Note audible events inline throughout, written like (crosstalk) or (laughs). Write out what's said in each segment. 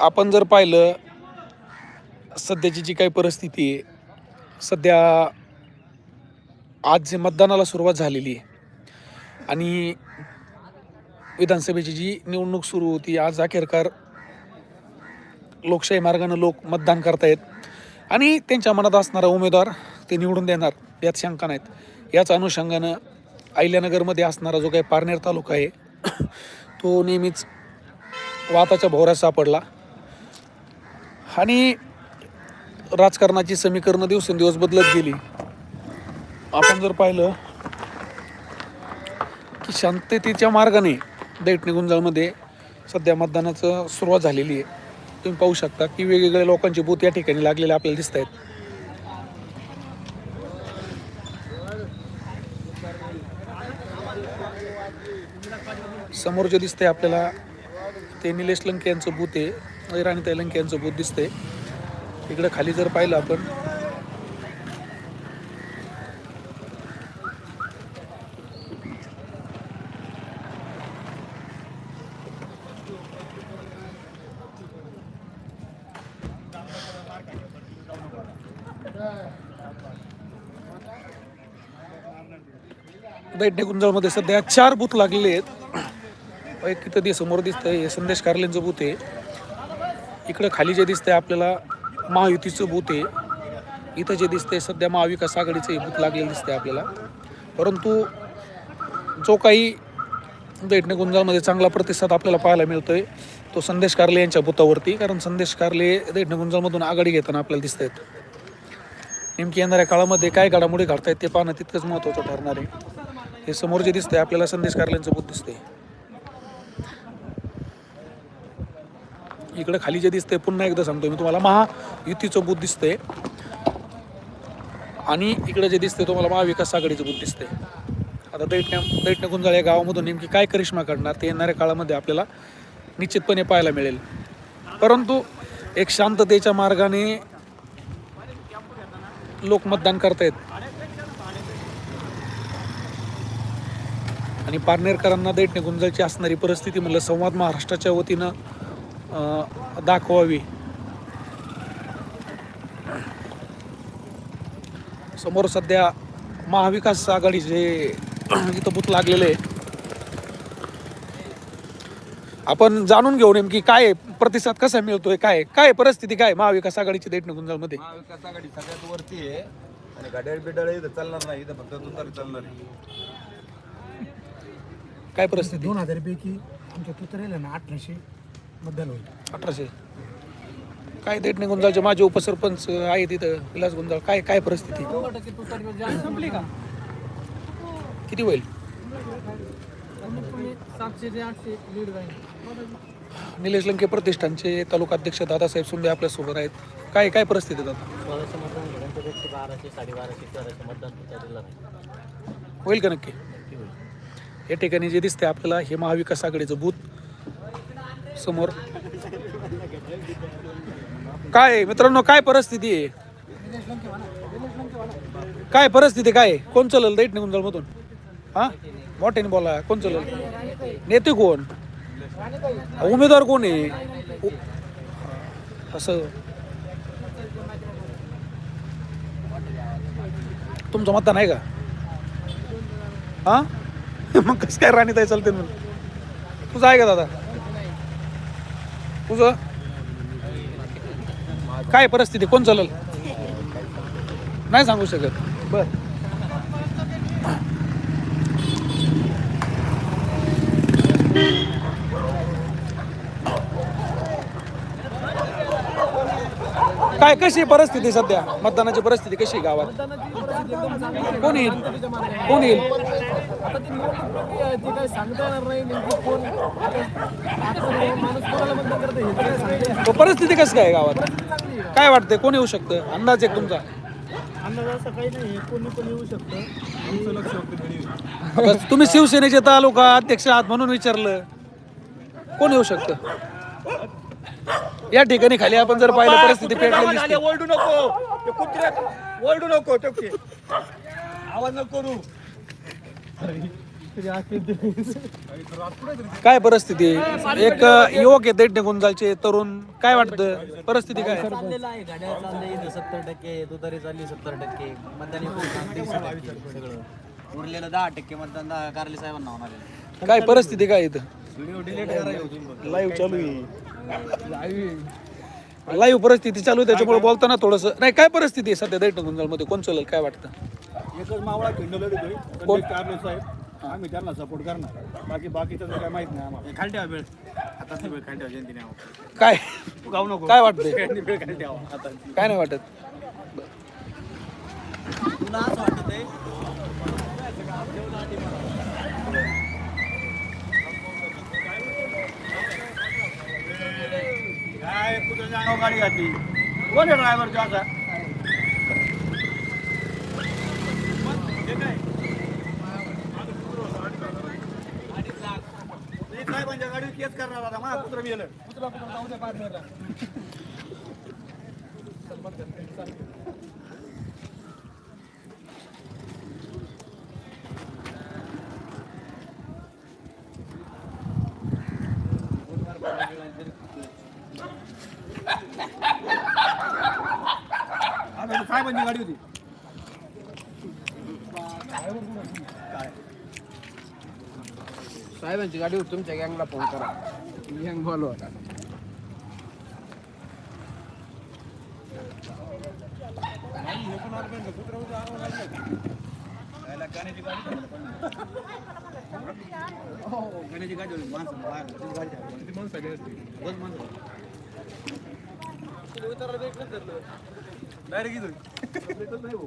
आपण जर पाहिलं सध्याची जी काही परिस्थिती आहे सध्या आज जे मतदानाला सुरुवात झालेली आहे आणि विधानसभेची जी निवडणूक सुरू होती आज अखेरकार लोकशाही मार्गानं लोक मतदान करतायत आणि त्यांच्या मनात असणारा उमेदवार ते निवडून देणार यात शंका नाहीत. याच अनुषंगानं अहिल्यानगरमध्ये असणारा जो काही पारनेर तालुका आहे तो नेहमीच वाताच्या भोवऱ्यात सापडला. आणि राजकारणाची समीकरणं दिवसेंदिवस बदलत गेली. आपण जर पाहिलं की शांततेच्या मार्गाने दैटणी गुंजाळमध्ये सध्या मतदानाचं सुरुवात झालेली आहे. तुम्ही पाहू शकता की वेगवेगळ्या लोकांचे बूथ या ठिकाणी लागलेले आपल्याला दिसत आहेत. समोर जे दिसतंय आपल्याला ते निलेश लंके यांचं बूथ आहे. राणी तैलंक यांचं बोध दिसतंय. इकडं खाली जर पाहिलं आपण. दैठणे गुंजाळमध्ये सध्या चार बूथ लागलेले आहेत. एक तिथं समोर दिसतंय हे संदेश कार्लेंचं बूथ आहे. इकडं खाली जे दिसतंय आपल्याला महायुतीचं बूथ आहे. इथं जे दिसतंय सध्या महाविकास आघाडीचं हे बूथ लागलेलं दिसतंय आपल्याला. परंतु जो काही दैठणे गुंजाळमध्ये चांगला प्रतिसाद आपल्याला पाहायला मिळतो आहे तो संदेश कार्ले यांच्या बुतावरती. कारण संदेश कार्ले दैठणे गुंजाळमधून आघाडी घेताना आपल्याला दिसत आहेत नेमकी येणाऱ्या काळामध्ये काय घडामोडी घडतायत ते पाहणं तितकंच महत्त्वाचं ठरणार आहे. हे समोर जे दिसतंय आपल्याला संदेश कार्यांचं बूत दिसतंय. इकडे खाली जे दिसतंय पुन्हा एकदा सांगतो मी तुम्हाला. महायुतीचं बूथ दिसतंय. आणि इकडे जे दिसतंय तुम्हाला महाविकास आघाडीचं बूथ दिसतंय. आता दैटण्या दैटण्या गुंजाळ या गावामधून नेमकी काय करिश्मा काढणार ते येणाऱ्या काळामध्ये आपल्याला निश्चितपणे पाहायला मिळेल. परंतु एक शांततेच्या मार्गाने लोक मतदान करतायत. आणि पारनेरकरांना दैठणे गुंजाळची असणारी परिस्थिती म्हणलं संवाद महाराष्ट्राच्या वतीनं दाखवावी. समोर सध्या महाविकास आघाडीचे इथं बूथ लागलेले आहे. आपण जाणून घेऊ नेमकी काय आहे, प्रतिसाद कसा मिळतोय काय आहे? काय परिस्थिती काय महाविकास आघाडीची दैठणे गुंजाळमध्ये महाविकास आघाडी सगळ्यात वरती आहे आणि घड्याळ बिडाळ इथं चालणार नाही इथं फक्त तुतारी चालणार आहे. काय परिस्थिती? दोन हजार पैकी आमच्या तुतरेला ना अठराशे मतदान होईल. अठराशे. काय दैठणे गुंजाळचे माझे उपसरपंच आहे तिथं विलास गुंजाळ काय काय परिस्थिती? संपली का? किती होईल? सातशे ते आठशे लीड जाईल निलेश लंके प्रतिष्ठानचे तालुका अध्यक्ष दादासाहेब सुंदे आपल्यासोबत आहेत. काय काय परिस्थिती आहे आता? सोळाशे मतदान झालं. त्यापेक्षा बाराशे साडेबाराशे तेराशे मतदान तुतारीला राहील होईल. का नक्की? नक्की होईल. या ठिकाणी जे दिसते आपल्याला हे महाविकास आघाडीचं बूथ. समोर. काय मित्रांनो काय परिस्थिती आहे? काय परिस्थिती काय कोण चलल? दैट निघून जाल मधून. हा? मोठ्याने बोला. कोण चलल? नेते कोण? उमेदवार कोण आहे? असं. तुमचं मत नाही का? हा? (laughs) मग कसं काय राणी ताई चालते म्हणून? तुझं आहे का दादा? तुझं? काय परिस्थिती? कोण चालल? नाही सांगू शकत. बर. काय कशी आहे परिस्थिती सध्या? मतदानाची परिस्थिती कशी आहे गावात? कोण येईल? कोण येईल? आता ती निवडणूक प्रक्रिया आहे ती काही सांगता येणार नाही नेमकी कोण आता माणूस कोणाला मतदान करतं हे तर सांगता येणार परिस्थिती कसं काय गावात काय वाटतंय? कोण येऊ शकतं? अंदाज एक तुमचा. अंदाज असं काही नाही कोणी पण येऊ शकतं. आता तुम्ही शिवसेनेचे तालुका अध्यक्ष आहात म्हणून विचारलं. कोण येऊ शकतं? या ठिकाणी खाली आपण जर पाहिलं परिस्थिती पेटलेली दिसते. ओरडू नको. ते ओरडू नको टोके आवाज नको करू. काय परिस्थिती? आहे? एक युवक आहे दैट गुंजालचे तरुण. काय वाटतं? परिस्थिती काय? चाललेलं आहे इथं सत्तर टक्के तुतारी चालली सत्तर टक्के. मतदान सगळं. उरलेलं दहा टक्के मतदान दहा कारले साहेबांना होणार आहे. काय परिस्थिती काय इथं? लाईव्ह चालू आहे. लाईव्ह परिस्थिती चालू आहे त्याच्यामुळे बोलताना थोडंसं नाही काय परिस्थिती आहे सध्या? दैट गुंजालमध्ये कोण चालेल? काय वाटतं? एकच मावळा खिंडोला देतोय कोण? संदेश कारले साहेब आम्ही त्यांना सपोर्ट करणार. बाकी बाकीचं काय माहीत नाही आम्हाला. खाली ठेवा वेळ आता वेळ खाली ठेवा जयंतीने काय? गाव नको. काय वाटतंय? वेळ खाली ठेवा आता काय नाही वाटत. तुला असं वाटत आहे? काय? तुझं जाणव गाडी घातली? कोण आहे ड्रायव्हर जो असा? साहेबांच्या करणार आता माझा कुत्र गेलं कुत्रा कुत्रा जाऊ द्या पार्टनरला साहेबांची गाडी होती. साहेबांची गाडी तुमच्या गँगला फोन करा गँग बोलवा गाण्याची गाडी होती माणसं गाडी माणसं आली असती? बस माणसं. इथं. भेटत नाही भाऊ.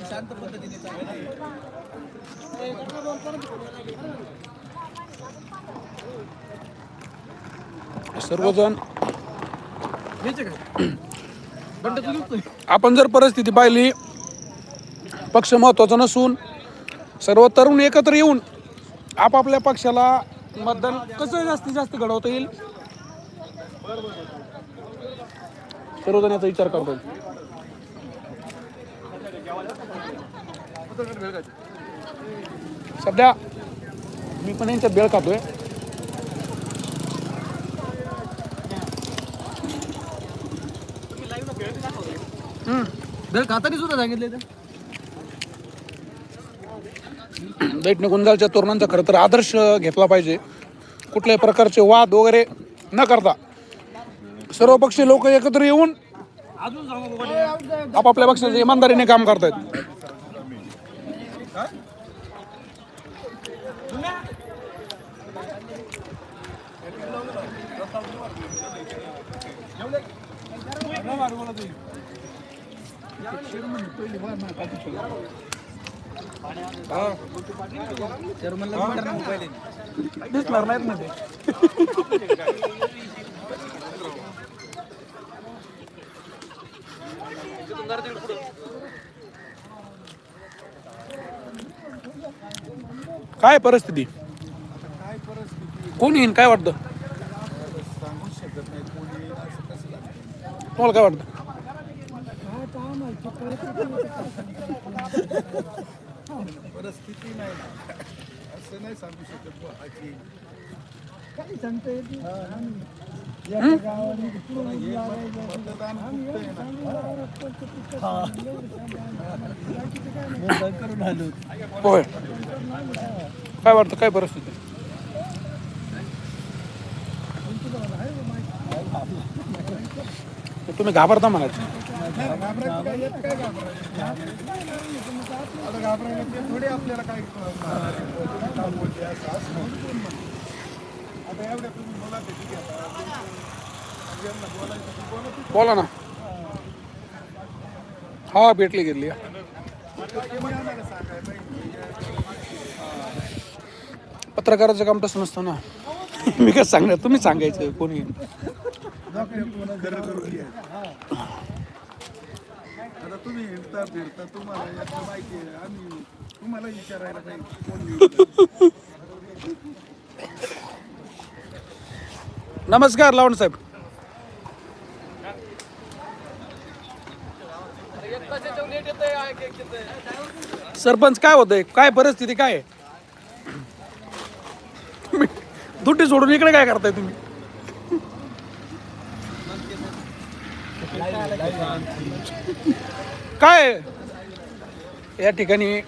शांत पद्धतीने सर्वजण आपण जर परिस्थिती पाहिली पक्ष महत्त्वाचा नसून सर्व तरुण एकत्र येऊन आपापल्या पक्षाला मतदान कसं जास्तीत जास्त घडवता येईल? सर्वजण याचा विचार करतात सध्या मी पण यांच्यात बेळ खातोय. दर खातानी सुद्धा सांगितले दैट गुंजालच्या तरुणांचा खरं तर आदर्श घेतला पाहिजे. कुठल्याही प्रकारचे वाद वगैरे न करता. सर्व पक्षीय लोक एकत्र येऊन आपापल्या पक्षाचे इमानदारीने काम करतायत. दिसणार नाहीत ना ते काय परिस्थिती? कोण येईन? काय वाटतं? तुम्हाला काय वाटतं? परिस्थिती नाही असं नाही सांगू शकत. काही सांगता येत होय. काय वाटतं काय परिस्थिती? तुम्ही घाबरता म्हणायचं. काय, घाबरायला थोडे आपल्याला काय आता एवढ्या तुम्ही बोला ना. हा भेटली घेतली पत्रकाराचं काम तसं नसतं ना. (laughs) मी काय सांगणार तुम्ही सांगायचं कोणी? खरं करून घ्या आता तुम्ही हिंडता फिरता तुम्हाला याचं माहिती आहे आम्ही तुम्हाला विचारायला पाहिजे. नमस्कार लावण साहेब. सरपंच काय होतंय? काय परिस्थिती काय आहे? तुम्ही दुटी सोडून इकडे काय करताय तुम्ही? काय या ठिकाणी